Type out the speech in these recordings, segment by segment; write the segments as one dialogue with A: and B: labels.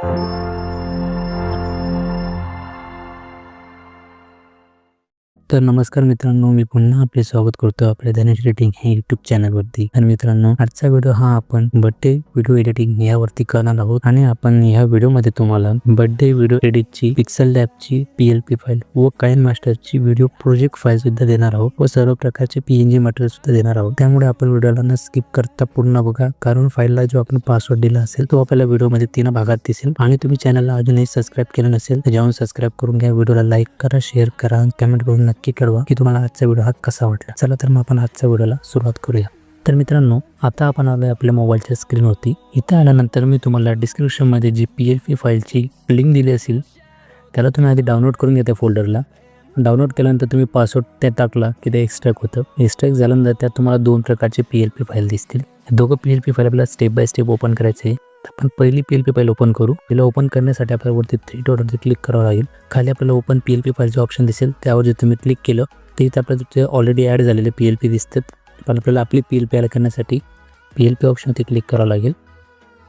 A: Thank you. तर नमस्कार मित्रांनो मी पुन्हा आपले स्वागत करतो आपल्या धनेश एडिटिंग हे युट्यूब चॅनलवरती तर मित्रांनो आजचा व्हिडिओ हा आपण बर्थडे व्हिडिओ एडिटिंग यावरती करणार आहोत आणि आपण या व्हिडिओमध्ये तुम्हाला बर्थडे व्हिडिओ एडिटची पिक्सल लॅबची पीएलपी फाईल व कायन मास्टरची व्हिडिओ प्रोजेक्ट फाईल सुद्धा देणार आहोत व सर्व प्रकारचे पीएनजी मटेरियल सुद्धा देणार आहोत. त्यामुळे आपण व्हिडिओला न स्किप करता पूर्ण बघा कारण फाईलला जो आपण पासवर्ड दिला असेल तो आपल्याला व्हिडिओमध्ये तीन भागात दिसेल आणि तुम्ही चॅनलला अजूनही सबस्क्राईब केलं नसेल तर जाऊन सबस्क्राईब करून घ्या. व्हिडिओला लाईक करा शेअर करा कमेंट करून नक्की कळवा की तुम्हाला आजचा व्हिडिओ हा कसा वाटला. चला तर मग आपण आजच्या व्हिडिओला सुरुवात करूया. तर मित्रांनो आता आपण आलोय आपल्या मोबाईलच्या स्क्रीनवरती. इथे आल्यानंतर मी तुम्हाला डिस्क्रिप्शनमध्ये जी पी एल पी फाईलची लिंक दिली असेल त्याला तुम्ही आधी डाउनलोड करून घ्या त्या फोल्डरला. डाउनलोड केल्यानंतर तुम्ही पासवर्ड ते टाकला की ते एक्स्ट्रॅक्ट होतं. एक्स्ट्रॅक्ट झाल्यानंतर त्यात तुम्हाला दोन प्रकारचे पी एल पी फाईल दिसतील. दोघं पी एल पी फाईल आपल्याला स्टेप बाय स्टेप ओपन करायचे आहे. तर आपण पहिली P L P file open करू. तिला ओपन करण्यासाठी आपल्याला वरती थ्री डॉटवरती क्लिक करावं लागेल. खाली आपल्याला ओपन पी एल पी फाईलचे ऑप्शन दिसेल. त्यावर जे तुम्ही क्लिक केलं तर इथे आपल्या तिथे ऑलरेडी ॲड झालेले पी एल पी दिसतात. पण आपल्याला आपली पी एल पी ॲड करण्यासाठी पी एल पी ऑप्शनवरती क्लिक करावं लागेल.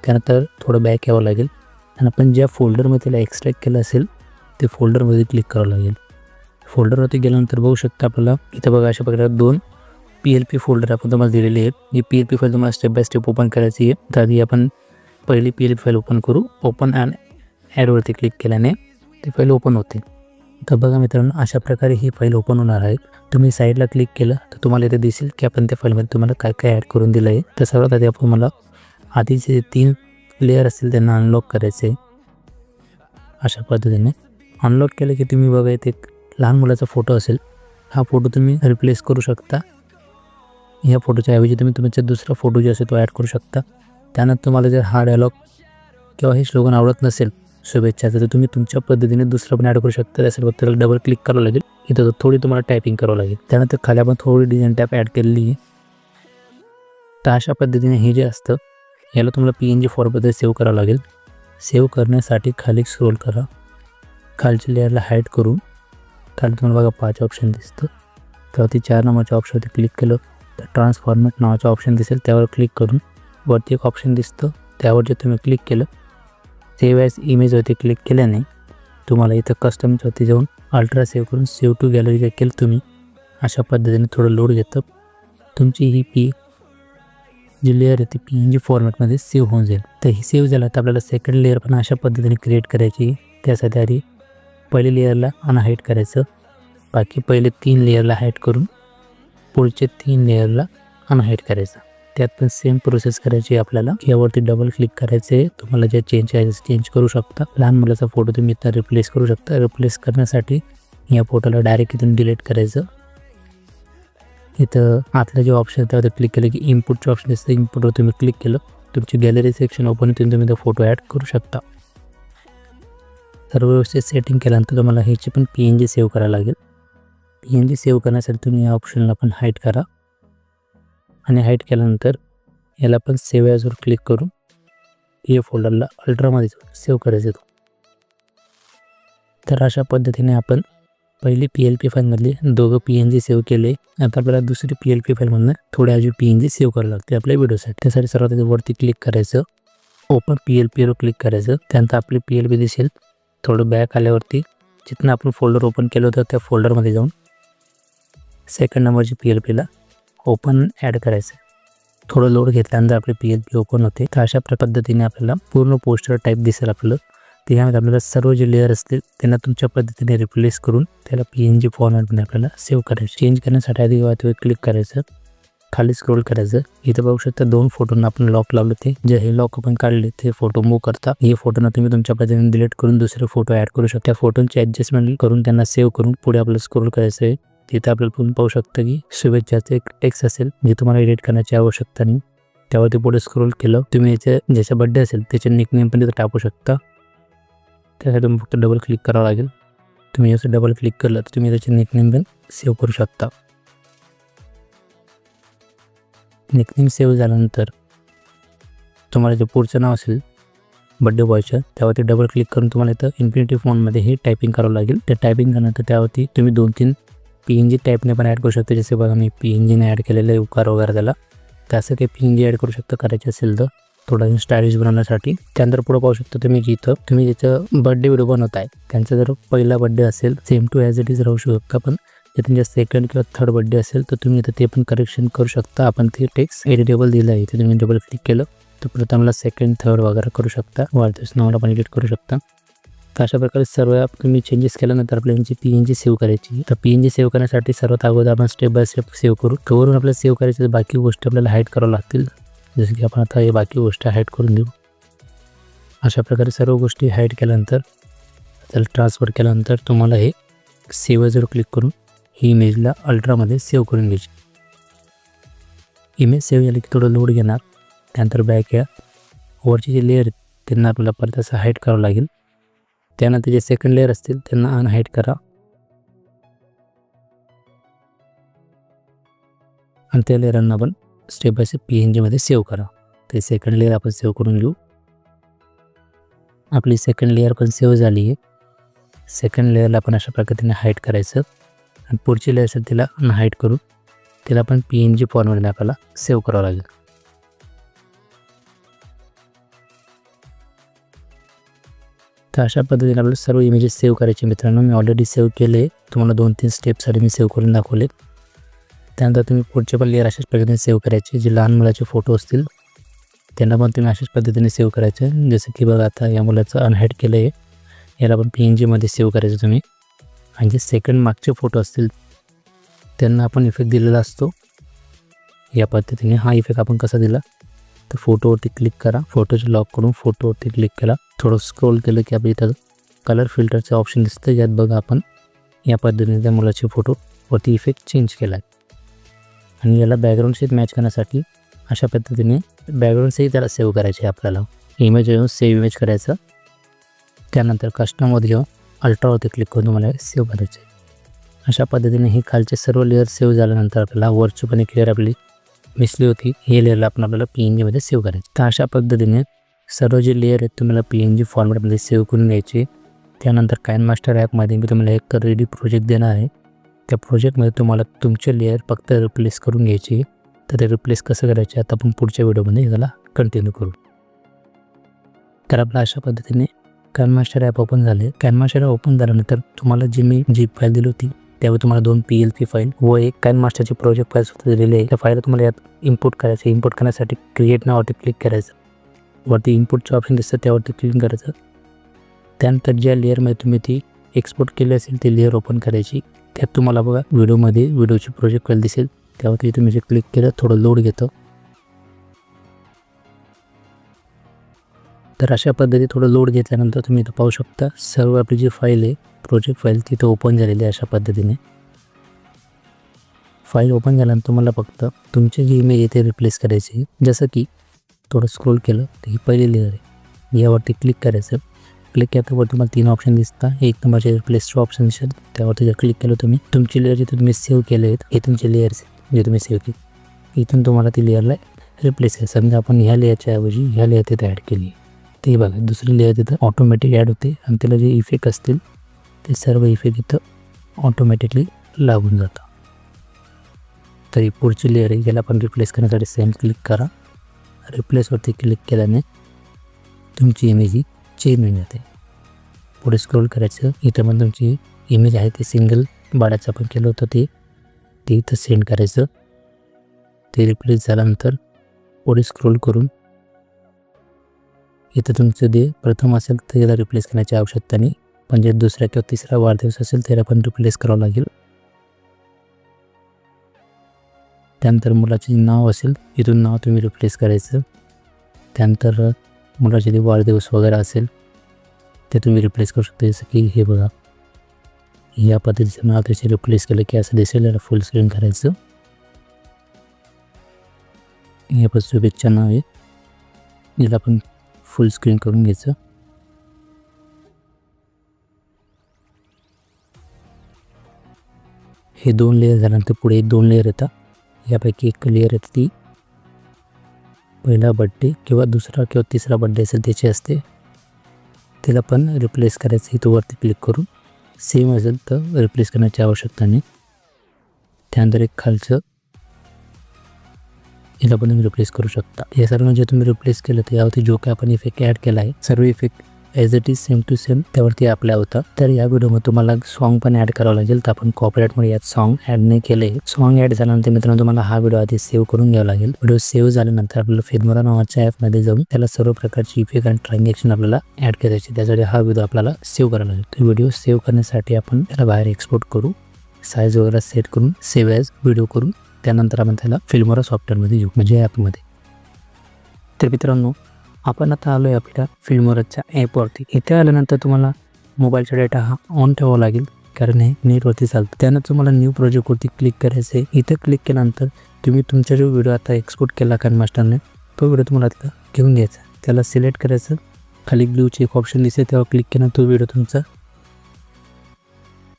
A: त्यानंतर थोडं बॅक यावं लागेल. आणि आपण ज्या फोल्डरमध्ये त्याला एक्स्ट्रॅक्ट केलं असेल ते फोल्डरमध्ये क्लिक करावं लागेल. फोल्डरवरती गेल्यानंतर बघू शकता आपल्याला इथं बघा अशा प्रकारे दोन पी एल पी फोल्डर आपण तुम्हाला दिलेले आहेत. ही पी एल पी फाईल तुम्हाला स्टेप बाय स्टेप ओपन करायची आहे. तर आधी आपण पहिली पी एल फाईल ओपन करू. ओपन अँड ॲडवरती क्लिक केल्याने ती फाईल ओपन होते. तर बघा मित्रांनो अशा प्रकारे ही फाईल ओपन होणार आहे. तुम्ही साईडला क्लिक केलं तर तुम्हाला इथे दिसेल की आपण त्या फाईलमध्ये तुम्हाला काय काय ॲड करून दिलं आहे. तर सर्वात आधी आपण मला आधीचे तीन लेअर असतील त्यांना अनलॉक करायचे अशा पद्धतीने. अनलॉक केलं की तुम्ही बघा इथे एक लहान मुलाचा फोटो असेल. हा फोटो तुम्ही रिप्लेस करू शकता. या फोटोच्या ऐवजी तुम्ही तुमचा दुसरा फोटो जो असेल तो ॲड करू शकता. त्यानंतर तुम्हाला जर हा डायलॉग किंवा हे स्लोगन आवडत नसेल शुभेच्छाचं तर तुम्ही तुमच्या पद्धतीने दुसरं पण ॲड करू शकता. त्यासाठी फक्त त्याला डबल क्लिक करावं लागेल. इथं थोडी तुम्हाला टायपिंग करावं लागेल. त्यानंतर खाली आपण थोडी डिझाईन टॅप ॲड केलेली आहे. तर अशा पद्धतीने हे जे असतं याला तुम्हाला पी एन जी फॉर्ममध्ये सेव्ह करावं लागेल. सेव्ह करण्यासाठी खाली स्क्रोल करा. खालच्या लेअरला हाईड करून खाली तुम्हाला बघा पाच ऑप्शन दिसतं. त्यावरती चार नंबरच्या ऑप्शनवरती क्लिक केलं तर ट्रान्सफॉर्मेट नावाचं ऑप्शन दिसेल. त्यावर क्लिक करून वरती एक ऑप्शन दिसतं. त्यावर जे तुम्ही क्लिक केलं सेव्ह ॲज इमेजवरती क्लिक केल्याने तुम्हाला इथं कस्टमवरती जाऊन अल्ट्रा सेव्ह करून सेव्ह टू गॅलरी जे केलं तुम्ही अशा पद्धतीने थोडं लोड घेतं. तुमची ही पी जी लेअर आहे ती पी एन जी फॉर्मॅटमध्ये सेव्ह होऊन जाईल. तर ही सेव्ह झालं तर आपल्याला सेकंड लेअर पण अशा पद्धतीने क्रिएट करायची त्यासाठी आधी पहिल्या लेअरला अनहाईट करायचं. बाकी पहिले तीन लेअरला हाईट करून पुढचे तीन लेअरला अनहाईट करायचं. त्यात पण सेम प्रोसेस करायची आहे आपल्याला. यावरती डबल क्लिक करायचे. तुम्हाला जे चेंज आहे चेंज करू शकता. लहान मुलाचा फोटो तुम्ही इथं रिप्लेस करू शकता. रिप्लेस करण्यासाठी या फोटोला डायरेक्ट इथून डिलीट करायचं. इथं आतलं जे ऑप्शन त्यावर क्लिक केलं की इनपुटचे ऑप्शन दिसतं. इनपुटवर तुम्ही क्लिक केलं तुमची गॅलरी सेक्शन ओपन होते तुम्ही तो फोटो ॲड करू शकता. सर्व व्यवस्थित सेटिंग केल्यानंतर तुम्हाला ह्याची पण पी एन जी सेव्ह करायला लागेल. पी एन जी सेव्ह करण्यासाठी तुम्ही या ऑप्शनला पण हाईट करा. आणि हाईट केल्यानंतर याला पण सेव्ह याजवर क्लिक करून या फोल्डरला अल्ट्रामध्ये सेव्ह करायचं येतो तर अशा पद्धतीने आपण पहिली पी एल पी फाईलमधले दोघं पी एन जी सेव्ह केले. आता आपल्याला दुसरी पी एल पी फाईलमधनं थोडे अजून पी एन जी सेव्ह करावं लागते आपल्या व्हिडिओसाठी त्यासाठी सर्वात आधी वरती क्लिक करायचं. ओपन पी एल पीवर क्लिक करायचं. त्यानंतर आपली पी एल पी दिसेल. थोडं बॅक आल्यावरती जिथनं आपण फोल्डर ओपन केलं होतं त्या फोल्डरमध्ये जाऊन सेकंड नंबरची पी एल पीला ओपन ॲड करायचं थोडं लोड घेतल्यानंतर आपली पी एल पी ओपन होते. तर अशा पद्धतीने आपल्याला पूर्ण पोस्टर टाईप दिसेल आपलं. त्याच्यामध्ये आपल्याला सर्व जे लेअर असतील त्यांना तुमच्या पद्धतीने रिप्लेस करून त्याला पी एन जी फॉर्मॅटमध्ये आपल्याला सेव्ह करायचं. चेंज करण्यासाठी आधी वाटवे क्लिक करायचं. खाली स्क्रोल करायचं. इथं बघू शकता दोन फोटोंना आपण लॉक लावले ते. जे हे लॉक आपण काढले ते फोटो मूव करता. हे फोटोना तुम्ही तुमच्या पद्धतीने डिलीट करून दुसरे फोटो ॲड करू शकता. फोटोंची ॲडजस्टमेंट करून त्यांना सेव्ह करून पुढे आपल्याला स्क्रोल करायचं आहे तिथे आपल्याला तुम्ही पाहू शकता की शुभेच्छाचं एक टेक्स्ट असेल जे तुम्हाला एडिट करण्याची आवश्यकता नाही. त्यावरती पुढे स्क्रोल केलं तुम्ही याच्या ज्याचा बड्डे असेल त्याचे निकनेम पण तिथं टाकू शकता. त्यासाठी तुम्ही फक्त डबल क्लिक करावं लागेल. तुम्ही असं डबल क्लिक केलं तर तुम्ही त्याचे निकनेम पण सेव्ह करू शकता. निकनेम सेव्ह झाल्यानंतर तुम्हाला जे पुढचं नाव असेल बड्डे बॉयचं त्यावरती डबल क्लिक करून तुम्हाला इथं इन्फिनिटी फोनमध्ये हे टायपिंग करावं लागेल. ते टायपिंग केल्यानंतर त्यावरती तुम्ही दोन तीन पी एन जी टाईपने पण ॲड करू शकतो. जसे बघा मी पी एन जीने ॲड केलेलं आहे उकार वगैरे त्याला त्याचं काही पी एन जी ॲड करू शकता करायचे असेल तर. थोडा स्टायलिश बनवण्यासाठी. त्यानंतर पुढे पाहू शकता तुम्ही जिथं तुम्ही जिथं बर्थडे व्हिडिओ बनवताय त्यांचा जर पहिला बर्थडे असेल same to as it is राहू शकता पण. जर त्यांच्या सेकंड किंवा थर्ड बर्थडे असेल तर तुम्ही इथं ते पण करेक्शन करू शकता. आपण ते टेक्स्ट एडिटेबल दिलं आहे इथे तुम्ही डबल क्लिक केलं. तर प्रथमला सेकंड थर्ड वगैरे करू शकता. वाढदिवस नावाला पण एडिट करू शकता. तर अशा प्रकारे सर्व तुम्ही चेंजेस केल्यानंतर आपल्या यांची पी एन जी सेव्ह करायची तर पी एन जी सेव्ह करण्यासाठी सर्वात अगोदर आपण स्टेप बाय स्टेप सेव्ह करू. कवरून आपल्याला सेव्ह करायचे तर बाकी गोष्टी आपल्याला हाईड करावं लागतील. जसं की आपण आता हे बाकी गोष्टी हाईड करून देऊ. अशा प्रकारे सर्व गोष्टी हाईड केल्यानंतर त्याला ट्रान्सफर केल्यानंतर तुम्हाला हे सेव्हजवर क्लिक करून ही इमेजला अल्ट्रामध्ये सेव्ह करून घ्यायची. इमेज सेव्ह झाली की थोडं लोड घेणार. त्यानंतर बॅक या वरची जी लेअर त्यांना आपल्याला परत असं हाईट करावं लागेल. त्यानंतर जे सेकंड लेअर असतील त्यांना अनहाईट करा. आणि त्या लेअरांना आपण step by step P N जीमध्ये सेव्ह करा. ते सेकंड लेअर आपण सेव्ह करून घेऊ. आपली सेकंड लेअर पण सेव्ह झाली आहे. सेकंड लेअरला आपण अशा पद्धतीने हाईट करायचं. आणि पुढची लेअर असेल तिला अनहाईट करून तिला पण पी एन जी फॉर्ममध्ये आपल्याला सेव्ह करावं लागेल. तर अशा पद्धतीने आपल्याला सर्व इमेजेस सेव्ह करायचे मित्रांनो. मी ऑलरेडी सेव्ह केले. तुम्हाला दोन तीन स्टेपसाठी मी सेव्ह करून दाखवले त्यानंतर तुम्ही पुढचे पण लेअर अशाच पद्धतीने सेव्ह करायचे. जे लहान मुलाचे फोटो असतील त्यांना पण तुम्ही अशाच पद्धतीने सेव्ह करायचे. जसं की बघा आता या मुलाचं अनहॅड केलं आहे याला पण पी एन जीमध्ये सेव्ह करायचं तुम्ही. आणि जे सेकंड मागचे फोटो असतील त्यांना आपण इफेक्ट दिलेला असतो. या पद्धतीने हा इफेक्ट आपण कसा दिला? तर फोटोवरती क्लिक करा. फोटोचे लॉक करून फोटोवरती क्लिक केला. थोडं स्क्रोल केलं की आपल्या इथं कलर फिल्टरचं ऑप्शन दिसतं यात बघा आपण या पद्धतीने त्या मुलाचे फोटोवरती इफेक्ट चेंज केला आहे आणि याला बॅकग्राऊंडशीच मॅच करण्यासाठी अशा पद्धतीने बॅकग्राऊंडसही त्याला सेव्ह करायचे आहे आपल्याला. इमेज येऊन सेव्ह इमेज करायचं. त्यानंतर कस्टममध्ये घेऊन अल्ट्रावरती क्लिक करून तुम्हाला सेव्ह करायचे अशा पद्धतीने ही खालचे सर्व लेअर सेव्ह झाल्यानंतर आपल्याला वरची पण एक लेअर आपली मिसली होती हे लेअरला आपण आपल्याला पी एन जीमध्ये सेव्ह करायचं. तर अशा पद्धतीने सर्व जे लेअर आहेत तुम्हाला पी एन जी फॉर्मॅटमध्ये सेव्ह करून घ्यायचे. त्यानंतर कायन मास्टर ॲपमध्ये मी तुम्हाला एक रेडी प्रोजेक्ट देणार आहे. त्या प्रोजेक्टमध्ये तुम्हाला तुमचे लेअर फक्त रिप्लेस करून घ्यायचे. तर ते रिप्लेस कसं करायचे आता आपण पुढच्या व्हिडिओमध्ये याला कंटिन्यू करू. तर आपला अशा पद्धतीने कॅन मास्टर ॲप ओपन झाले. कॅनमास्टर ॲप ओपन झाल्यानंतर तुम्हाला जी मी जी फाईल दिली होती त्यावर तुम्हाला दोन पी एल सी फाईल व एक कॅन मास्टरची प्रोजेक्ट फाईल सुद्धा दिलेली आहे. त्या फाईल तुम्हाला यात इम्पोर्ट करायचं इम्पोर्ट करण्यासाठी क्रिएट नावावरती क्लिक करायचं. वरती इम्पोर्टचं ऑप्शन दिसतं त्यावरती क्लिक करायचं. त्यानंतर ज्या लेअरमध्ये तुम्ही ती एक्सपोर्ट केली असेल ती लेअर ओपन करायची. त्यात तुम्हाला बघा व्हिडिओमध्ये व्हिडिओची प्रोजेक्ट फाईल दिसेल. त्यावरती तुम्ही जे क्लिक केलं थोडं लोड घेतं. तर अशा पद्धती थोडं लोड घेतल्यानंतर तुम्ही इथं पाहू शकता सर्व आपली जी फाईल आहे प्रोजेक्ट फाईल तिथं ओपन झालेली आहे अशा पद्धतीने. फाईल ओपन झाल्यानंतर तुम्हाला फक्त तुमची जी इमेज येथे रिप्लेस करायची जसं की थोडं स्क्रोल केलं तर ही पहिली लेअर आहे. यावरती क्लिक करायचं. क्लिक केल्यावर तुम्हाला तीन ऑप्शन दिसतात. एक नंबरचे रिप्लेसचे ऑप्शन दिसतात. त्यावरती जर क्लिक केलं तुम्ही तुमची लेअर जिथे तुम्ही सेव्ह केले आहेत हे तुमचे लेअर्स जे तुम्ही सेव्ह केले. इथून तुम्हाला ती लेअरला रिप्लेस आहे. समजा आपण ह्या लेअरच्या ऐवजी ह्या लेअर तिथे ॲड केली ते बघा दुसरी लेअर तिथं ऑटोमॅटिक ॲड होते. आणि त्याला जे इफेक्ट असतील ते सर्व इफेक्ट इथं ऑटोमॅटिकली लागून जातं. तरी पुढची लेअर आहे याला पण रिप्लेस करण्यासाठी सेम क्लिक करा. रिप्लेसवरती क्लिक केल्याने तुमची इमेज ही चेंज होऊन जाते. पुढे स्क्रोल करायचं इथं पण तुमची इमेज आहे ते सिंगल बाळाचं आपण केलं होतं ते. ते इथं सेंड करायचं. ते रिप्लेस झाल्यानंतर पुढे स्क्रोल करून इथं तुमचं जे प्रथम असेल तर याला रिप्लेस करण्याची आवश्यकता नाही. पण दुसऱ्या किंवा तिसरा वाढदिवस असेल त्याला पण रिप्लेस करावं लागेल. त्यानंतर मुलाचे नाव असेल इथून नाव तुम्ही रिप्लेस करायचं. त्यानंतर मुलाचे जे वाढदिवस वगैरे असेल ते तुम्ही रिप्लेस करू शकता. जसं की हे बघा. या पद्धतीचं नाव त्याचे रिप्लेस केलं की असं दिसेल. याला फुल स्क्रीन करायचं. हे पण शुभेच्छा नाव आहे. याला पण फुल स्क्रीन करून घ्यायचं. हे दोन लेअर झाल्यानंतर पुढे दोन लेअर येतात. यापैकी एक लेअर येते ती पहिला बड्डे किंवा दुसरा किंवा तिसरा बड्डे असेल त्याची असते. त्याला पण रिप्लेस करायचं इथं वरती क्लिक करून सेम असेल तर रिप्लेस करण्याची आवश्यकता नाही. त्यानंतर एक खालचं याला पण तुम्ही रिप्लेस करू शकता. हे सर्व जे तुम्ही रिप्लेस केलं तर यावरती जो काय आपण इफेक्ट ॲड केला आहे सर्व effect as it is same to same त्यावरती आपल्या होतं. तर या व्हिडिओमध्ये तुम्हाला सॉन्ग पण ऍड करावं लागेल. तर आपण कॉपरेटमध्ये यात सॉन्ग ऍड नाही केले. सॉन्ग ऍड झाल्यानंतर मित्रांनो तुम्हाला हा व्हिडिओ आधी सेव्ह करून घ्यावा लागेल. व्हिडिओ सेव्ह झाल्यानंतर आपल्याला फेदमोरा नावाच्या ॲपमध्ये जाऊन त्याला सर्व प्रकारची इफेक्ट आणि ट्रान्झॅक्शन आपल्याला ऍड करायची त्यासाठी हा व्हिडिओ आपल्याला सेव्ह करावा लागेल. तर व्हिडिओ सेव्ह करण्यासाठी आपण त्याला बाहेर एक्सपोर्ट करू. साईज वगैरे सेट करून सेव्ह ॲज व्हिडिओ करून त्यानंतर आपण त्याला फिल्मोरा सॉफ्टवेअरमध्ये येऊ. म्हणजे ॲपमध्ये तर मित्रांनो आपण आता आलो आहे आपल्या फिल्मवरच्या ॲपवरती. इथे आल्यानंतर तुम्हाला मोबाईलचा डेटा हा ऑन ठेवावा लागेल कारण हे नेटवरती चालतं. त्यानंतर तुम्हाला न्यू प्रोजेक्टवरती क्लिक करायचं आहे. इथं क्लिक केल्यानंतर तुम्ही तुमचा जो व्हिडिओ आता एक्सपोर्ट केला कारण मास्टरने तो व्हिडिओ तुम्हाला आता घेऊन घ्यायचा त्याला सिलेक्ट करायचं. खाली ब्ल्यूची एक ऑप्शन दिसेल तेव्हा क्लिक केल्यानंतर तो व्हिडिओ तुमचा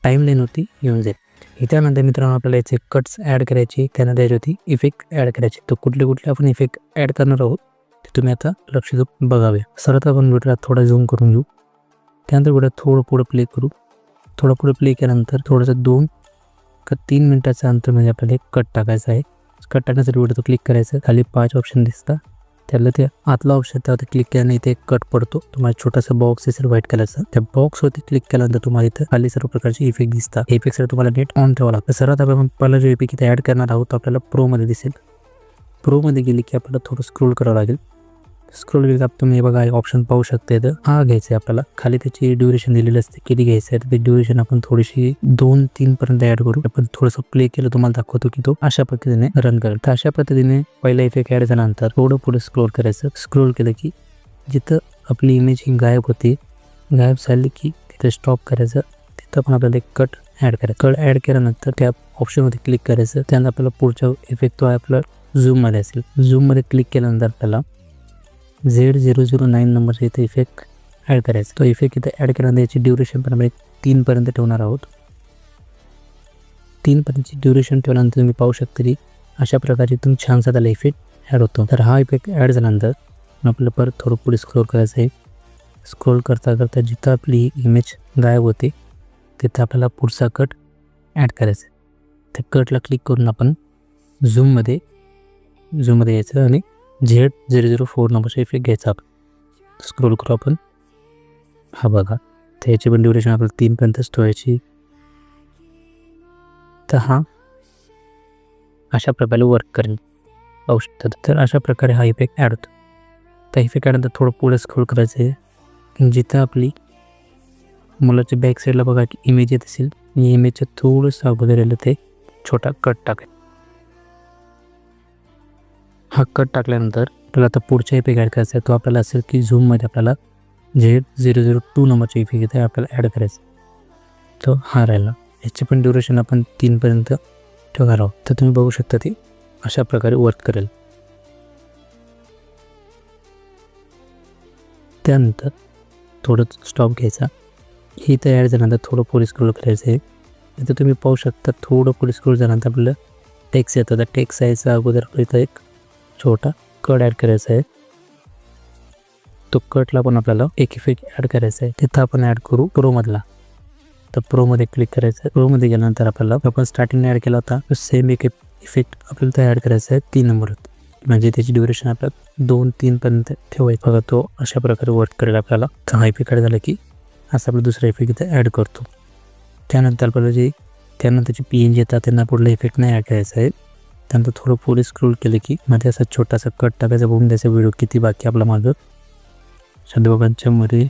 A: टाईम लाईनवरती येऊन जाईल. त्यानंतर मित्रांनो आपल्याला याचे कट्स ॲड करायचे. त्यानंतर याच्यावरती इफेक्ट ॲड करायचे. तर कुठले कुठले आपण इफेक्ट ॲड करणार आहोत तुम्ही आता लक्ष देऊन बघावे. सरत आपण व्हिडिओला थोडा झूम करून घेऊ. त्यानंतर व्हिडिओ थोडं पुढं प्ले करू. थोडं पुढं प्ले केल्यानंतर थोडंसं दोन का तीन मिनटाचं अंतर म्हणजे आपल्याला एक कट टाकायचं आहे. कट टाकण्यासाठी व्हिडिओ क्लिक करायचं. खाली पाच ऑप्शन दिसतात. त्याला ते आतला ऑप्शन त्यावरती क्लिक केल्याने इथे एक कट पडतो. तुम्हाला छोटासा बॉक्स असेल व्हाईट कलरचा त्या बॉक्सवरती क्लिक केल्यानंतर तुम्हाला इथं खाली सर्व प्रकारचे इफेक्ट दिसतात. इफेक्ट तुम्हाला नेट ऑन ठेवा लागतं. सर्वात आपण पहिला जो इफेक्ट इथे ॲड करणार आहोत आपल्याला प्रोमध्ये दिसेल. प्रोमध्ये गेली की आपल्याला थोडं स्क्रोल करावं लागेल. स्क्रोल केलं तुम्ही बघा ऑप्शन पाहू शकता इथं. हा घ्यायचा आहे आपल्याला. खाली त्याची ड्युरेशन दिलेली असते. किती घ्यायचं आहे ते ड्युरेशन आपण थोडीशी दोन तीन पर्यंत ऍड करू. आपण थोडंसं प्ले केलं तुम्हाला दाखवतो की तो अशा पद्धतीने रन करेल. तर अशा पद्धतीने पहिला इफेक्ट ऍड झाल्यानंतर थोडं पुढे स्क्रोल करायचं. स्क्रोल केलं की जिथं आपली इमेज ही गायब होती गायब झाली की तिथं स्टॉप करायचं. तिथं पण आपल्याला एक कट ॲड करायचं. कट ॲड केल्यानंतर त्या ऑप्शनमध्ये क्लिक करायचं. त्यानंतर आपल्याला पुढचा इफेक्ट तो आहे आपला झूममध्ये असेल. झूममध्ये क्लिक केल्यानंतर आपल्याला झेड झिरो झिरो नाईन नंबरचा इथे इफेक्ट ॲड करायचा. तो इफेक्ट इथे ॲड केल्यानंतर याची ड्युरेशन पण आपण तीनपर्यंत ठेवणार आहोत. तीनपर्यंतची ड्युरेशन ठेवल्यानंतर तुम्ही पाहू शकता की अशा प्रकारे तुम्ही छानसा त्याला इफेक्ट ॲड होतो. तर हा इफेक्ट ॲड झाल्यानंतर आपल्याला परत थोडं पुढे स्क्रोल करायचं आहे. स्क्रोल करता करता जिथं आपली इमेज गायब होते तिथं आपल्याला पुढचा कट ॲड करायचा आहे. त्या कटला क्लिक करून आपण झूममध्ये झूममध्ये यायचं आणि झेड झिरो झिरो फोर नंबरचा इफेक्ट घ्यायचा आपण. स्क्रोल करू आपण. हा बघा. त्याची पण ड्युरेशन आपल्याला तीनपर्यंतच ठेवायची. तर हा अशा प्रकारे वर्क करेल. पाहू शकतात तर अशा प्रकारे हा इफेक्ट ॲड होतो. त्या इफेक्ट ॲड थोडं पुढे स्क्रोल करायचं आहे. जिथं आपली मुलाच्या बॅक साईडला बघा की इमेज येत असेल. इमेजच्या थोडंसं अगोदर राहिलं ते छोटा कट टाकाय हा कट टाकल्यानंतर आपल्याला आता पुढचा इफेक्ट ॲड करायचा आहे. तो आपल्याला असेल की झूममध्ये आपल्याला जे झिरो झिरो टू नंबरचा इफेक्ट येते आपल्याला ॲड करायचा तो हा राहिला. याचे पण ड्युरेशन आपण तीनपर्यंत ठेवणार आहोत. तर तुम्ही बघू शकता ती अशा प्रकारे वर्क करेल. त्यानंतर थोडं स्टॉप घ्यायचा. ही तर ॲड झाल्यानंतर थोडं पुढे स्क्रोल करायचं आहे. इथं तुम्ही पाहू शकता थोडं पुढे स्क्रोल झाल्यानंतर आपल्याला टेक्स येतं. तर टेक्स यायचा अगोदर आपल्या इथं एक छोटा कट ॲड करायचा आहे. तो कटला पण आपल्याला एक इफेक्ट ॲड करायचा आहे. तिथं आपण ॲड करू प्रोमधला तर प्रोमध्ये क्लिक करायचं आहे. प्रोमध्ये गेल्यानंतर आपल्याला आपण स्टार्टिंग ॲड केला होता तो सेम एक इफेक्ट आपल्याला तर ॲड करायचा आहे तीन नंबर म्हणजे त्याची ड्युरेशन आपल्याला दोन तीनपर्यंत ठेवायचं. बघा तो अशा प्रकारे वर्क करेल. आपल्याला तर हा इफेक्ट झाला की असं आपला दुसरा इफेक्ट इथे ॲड करतो. त्यानंतर आपल्याला जे त्यानंतरची पी एन जी येतात त्यांना पुढला इफेक्ट नाही ॲड करायचा आहे. त्यानंतर थोडं पुढे स्क्रोल केलं की मध्ये असा छोटासा कट टाकायचा. बघून द्यायचा व्हिडिओ किती बाकी आपला मागं. सदबाबांच्या मध्ये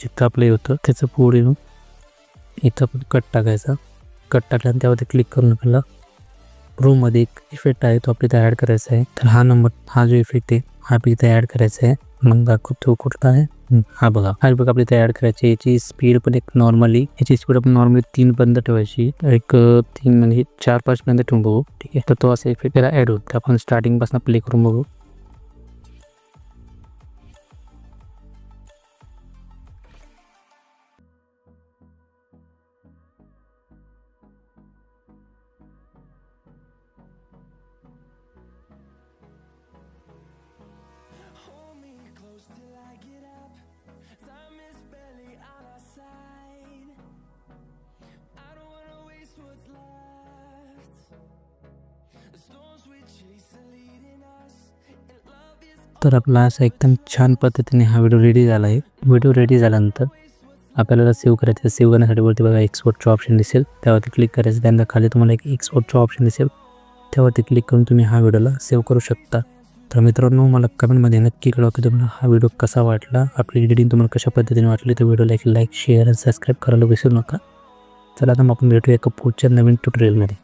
A: जिथं आपलं होतं त्याचं पुढे येऊन इथं पण कट टाकायचा. कट टाकल्यानंतर त्यावरती क्लिक करून आपल्याला रूममध्ये एक इफेक्ट आहे तो आपल्या इथे ॲड करायचा आहे. तर हा नंबर हा जो इफेक्ट आहे हा इथे ॲड करायचा आहे. मग दाखवतो कुठला आहे. हा बघा. हा बघा आपली तयार करायची याची स्पीड पण एक नॉर्मली याची स्पीड आपण नॉर्मली तीन पर्यंत ठेवायची. एक तीन म्हणजे चार पाच पर्यंत ठेवून बघू. ठीक आहे? तर तो असा इफेक्ट त्याला ऍड होतो आपण स्टार्टिंगपासून प्ले करून बघू. तर आपला असा एकदम छान पद्धतीने हा व्हिडिओ रेडी झाला आहे. व्हिडिओ रेडी झाल्यानंतर आपल्याला सेव्ह करायचं सेव्ह करण्यासाठी वरती बघा एक्सपोर्टचं ऑप्शन दिसेल. त्यावरती क्लिक करायचं त्यानंतर खाली तुम्हाला एक एक्सपोर्टचं ऑप्शन दिसेल. त्यावरती क्लिक करून तुम्ही हा व्हिडिओला सेव्ह करू शकता. तर मित्रांनो मला कमेंटमध्ये नक्की कळवा की तुम्हाला हा व्हिडिओ कसा वाटला. आपली एडिटिंग तुम्हाला कशा पद्धतीने वाटली तर व्हिडिओला एक लाईक शेअर आणि सबस्क्राईब करायला विसरू नका. चला आता मग आपण भेटूया एका पुढच्या नवीन ट्युटोरियलमध्ये